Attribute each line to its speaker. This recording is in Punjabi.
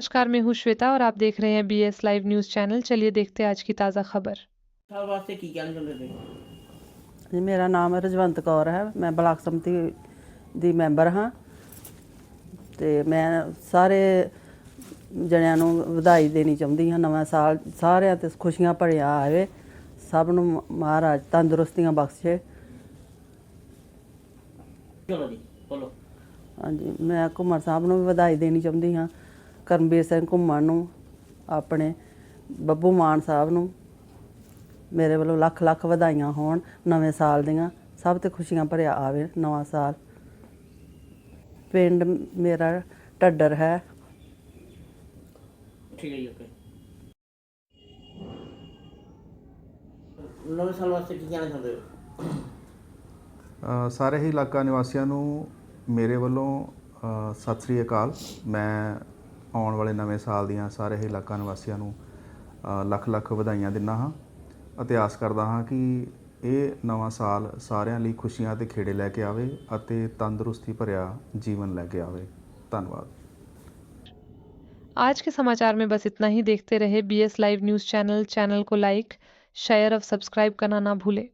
Speaker 1: नमस्कार मैं हूं श्वेता और आप देख रहे हैं B S live news channel चलिए देखते हैं आज की ताज़ा खबर
Speaker 2: ਸਾਲ ਵਾਸਤੇ ਕੀ ਕਹਿਣਾ ਚਾਹੁੰਦੇ ਤੁਸੀਂ
Speaker 3: ਜੀ ਮੇਰਾ ਨਾਮ ਰਜਵੰਤ ਕੌਰ ਹੈ ਮੈਂ ਬਲਾਕ ਸੰਮਤੀ ਦੀ ਮੈਂਬਰ ਹਾਂ ਤੇ ਮੈਂ ਸਾਰੇ ਜਣਿਆਂ ਨੂੰ ਵਧਾਈ ਦੇਣੀ ਚਾਹੁੰਦੀ ਹਾਂ ਨਵਾਂ ਸਾਲ ਸਾਰਿਆਂ ਤੇ ਖੁਸ਼ੀਆਂ ਭਰਿਆ ਆਵੇ ਸਭ ਨੂੰ ਮ- ਮਹਾਰਾਜ ਤੰਦਰੁਸਤੀਆਂ ਬਖਸ਼ੇ
Speaker 2: ਚਲੋ ਜੀ ਬੋਲੋ
Speaker 3: ਹਾਂਜੀ ਮੈਂ ਘੁੰਮਣ ਸਾਹਿਬ ਨੂੰ ਵੀ ਵਧਾਈ ਦੇਣੀ ਚਾਹੁੰਦੀ ਹਾਂ ਕਰਮਵੀਰ ਸਿੰਘ ਘੁੰਮਣ ਨੂੰ ਆਪਣੇ ਬੱਬੂ ਮਾਨ ਸਾਹਿਬ ਨੂੰ ਮੇਰੇ ਵੱਲੋਂ ਲੱਖ ਲੱਖ ਵਧਾਈਆਂ ਹੋਣ ਨਵੇਂ ਸਾਲ ਦੀਆਂ ਸਭ ਤੇ ਖੁਸ਼ੀਆਂ ਭਰਿਆ ਆਵੇ ਨਵਾਂ ਸਾਲ। ਪਿੰਡ ਮੇਰਾ ਢੱਡਰ ਹੈ।
Speaker 2: ਠੀਕ ਹੈ ਜੀ ਓਕੇ। ਨਵੇਂ ਸਾਲ ਵਾਸਤੇ ਕੀ ਕਹਿਣਾ ਚਾਹੁੰਦੇ ਹੋ?
Speaker 4: ਅ, ਸਾਰੇ ਹੀ ਇਲਾਕਾ ਨਿਵਾਸੀਆਂ ਨੂੰ ਮੇਰੇ ਵੱਲੋਂ ਅ, ਸਤਿ ਸ੍ਰੀ ਅਕਾਲ। ਮੈਂ ਆਉਣ ਵਾਲੇ ਨਵੇਂ ਸਾਲ ਦੀਆਂ ਸਾਰੇ ਹੀ ਇਲਾਕਾ ਨਿਵਾਸੀਆਂ ਨੂੰ ਅ, ਲੱਖ ਲੱਖ ਵਧਾਈਆਂ ਦਿੰਦਾ ਹਾਂ ਅਤੇ ਆਸ ਕਰਦਾ ਹਾਂ ਕਿ ਇਹ ਨਵਾਂ ਸਾਲ ਸਾਰਿਆਂ ਲਈ ਖੁਸ਼ੀਆਂ ਤੇ ਖੇੜੇ ਲੈ ਕੇ ਆਵੇ ਅਤੇ ਤੰਦਰੁਸਤੀ ਭਰਿਆ ਜੀਵਨ ਲੈ ਕੇ ਆਵੇ ਧੰਨਵਾਦ
Speaker 1: आज के समाचार में बस इतना ही देखते रहे B S live news channel channel को लाइक शेयर और सब्सक्राइब करना ना भूलें